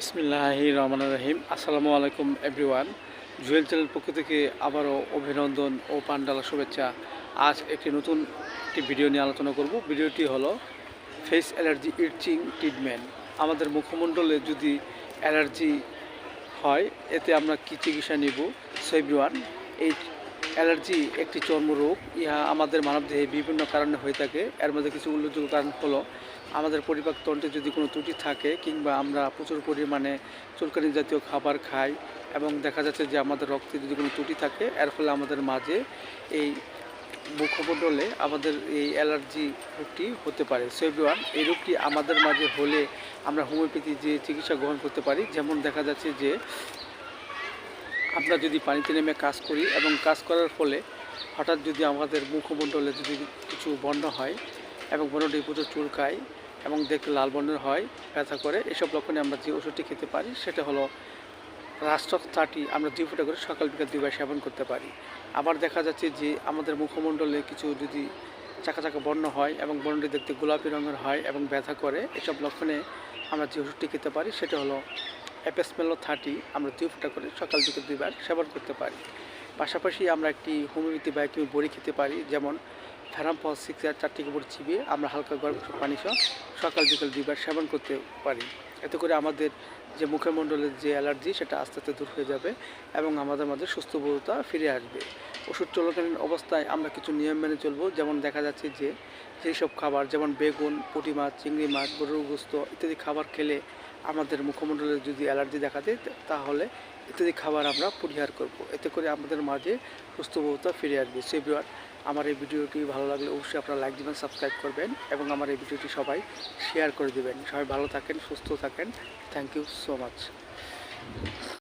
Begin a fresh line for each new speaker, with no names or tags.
বিসমিল্লাহি রহমান রহিম। আসসালামু আলাইকুম, এভরিওয়ান। জুয়েল চ্যানেল পক্ষ থেকে আবারও অভিনন্দন ও পান্ডালা শুভেচ্ছা। আজ একটি নতুন একটি ভিডিও নিয়ে আলোচনা করব। ভিডিওটি হলো ফেস অ্যালার্জি ইটচিং ট্রিটমেন্ট। আমাদের মুখমণ্ডলে যদি অ্যালার্জি হয়, এতে আমরা কী চিকিৎসা নিব? সো, এভরিওয়ান, এই অ্যালার্জি একটি চর্মরোগ, ইহা আমাদের মানবদেহে বিভিন্ন কারণে হয়ে থাকে। এর মধ্যে কিছু উল্লেখযোগ্য কারণ হলো, আমাদের পরিপাক তন্ত্রে যদি কোনো ত্রুটি থাকে কিংবা আমরা প্রচুর পরিমাণে চুলকানি জাতীয় খাবার খাই এবং দেখা যাচ্ছে যে আমাদের রক্তে যদি কোনো ত্রুটি থাকে, এর ফলে আমাদের মাঝে এই মুখমণ্ডলে আমাদের এই অ্যালার্জি রোগটি হতে পারে। সো এই রোগটি আমাদের মাঝে হলে আমরা হোমিওপ্যাথি যে চিকিৎসা গ্রহণ করতে পারি, যেমন দেখা যাচ্ছে যে আমরা যদি পানিতে নেমে কাজ করি এবং কাজ করার ফলে হঠাৎ যদি আমাদের মুখমণ্ডলে যদি কিছু বর্ণ হয় এবং বর্ণটি প্রচুর চুলকায় এবং দেখতে লাল বর্ণের হয়, ব্যথা করে, এসব লক্ষণে আমরা যে ওষুধটি খেতে পারি সেটা হলো রাষ্ট্রক চাটি আমরা দুই ফুটা করে সকাল বিকাল দুইবার সেবন করতে পারি। আবার দেখা যাচ্ছে যে আমাদের মুখমণ্ডলে কিছু যদি চাকা চাকা বর্ণ হয় এবং বর্ণটি দেখতে গোলাপি রঙের হয় এবং ব্যথা করে, এসব লক্ষণে আমরা যে ওষুধটি খেতে পারি সেটা হলো অ্যাপেসমেলো থার্টি আমরা দুই ফুটা করে সকাল দিকে দুইবার সেবন করতে পারি। পাশাপাশি আমরা একটি হোমিওপ্যাথি বা একটি বড়ি খেতে পারি, যেমন ফেরামপল সিক্স আর চারটি বড়ি চিবিয়ে আমরা হালকা গরম পানি সহ সকাল বিকাল দুইবার সেবন করতে পারি। এতে করে আমাদের যে মুখের মণ্ডলের যে অ্যালার্জি সেটা আস্তে আস্তে দূর হয়ে যাবে এবং আমাদের মাঝে সুস্থবোধতা ফিরে আসবে। ওষুধ চলাকালীন অবস্থায় আমরা কিছু নিয়ম মেনে চলবো, যেমন দেখা যাচ্ছে যে যেই সব খাবার, যেমন বেগুন, পুঁটি মাছ, চিংড়ি মাছ, গরুর গোস্ত ইত্যাদি খাবার খেলে আমাদের মুখমণ্ডলে যদি অ্যালার্জি দেখা দেয়, তাহলে ইত্যাদি খাবার আমরা পরিহার করব। এতে করে আমাদের মাঝে সুস্থবোধতা ফিরে আসবে। বিরাট আমার এই ভিডিওটি ভালো লাগলে অবশ্যই আপনারা লাইক দিবেন সাবস্ক্রাইব করবেন এবং আমার এই ভিডিওটি সবাই শেয়ার করে দেবেন। সবাই ভালো থাকেন, সুস্থ থাকেন। Thank you so much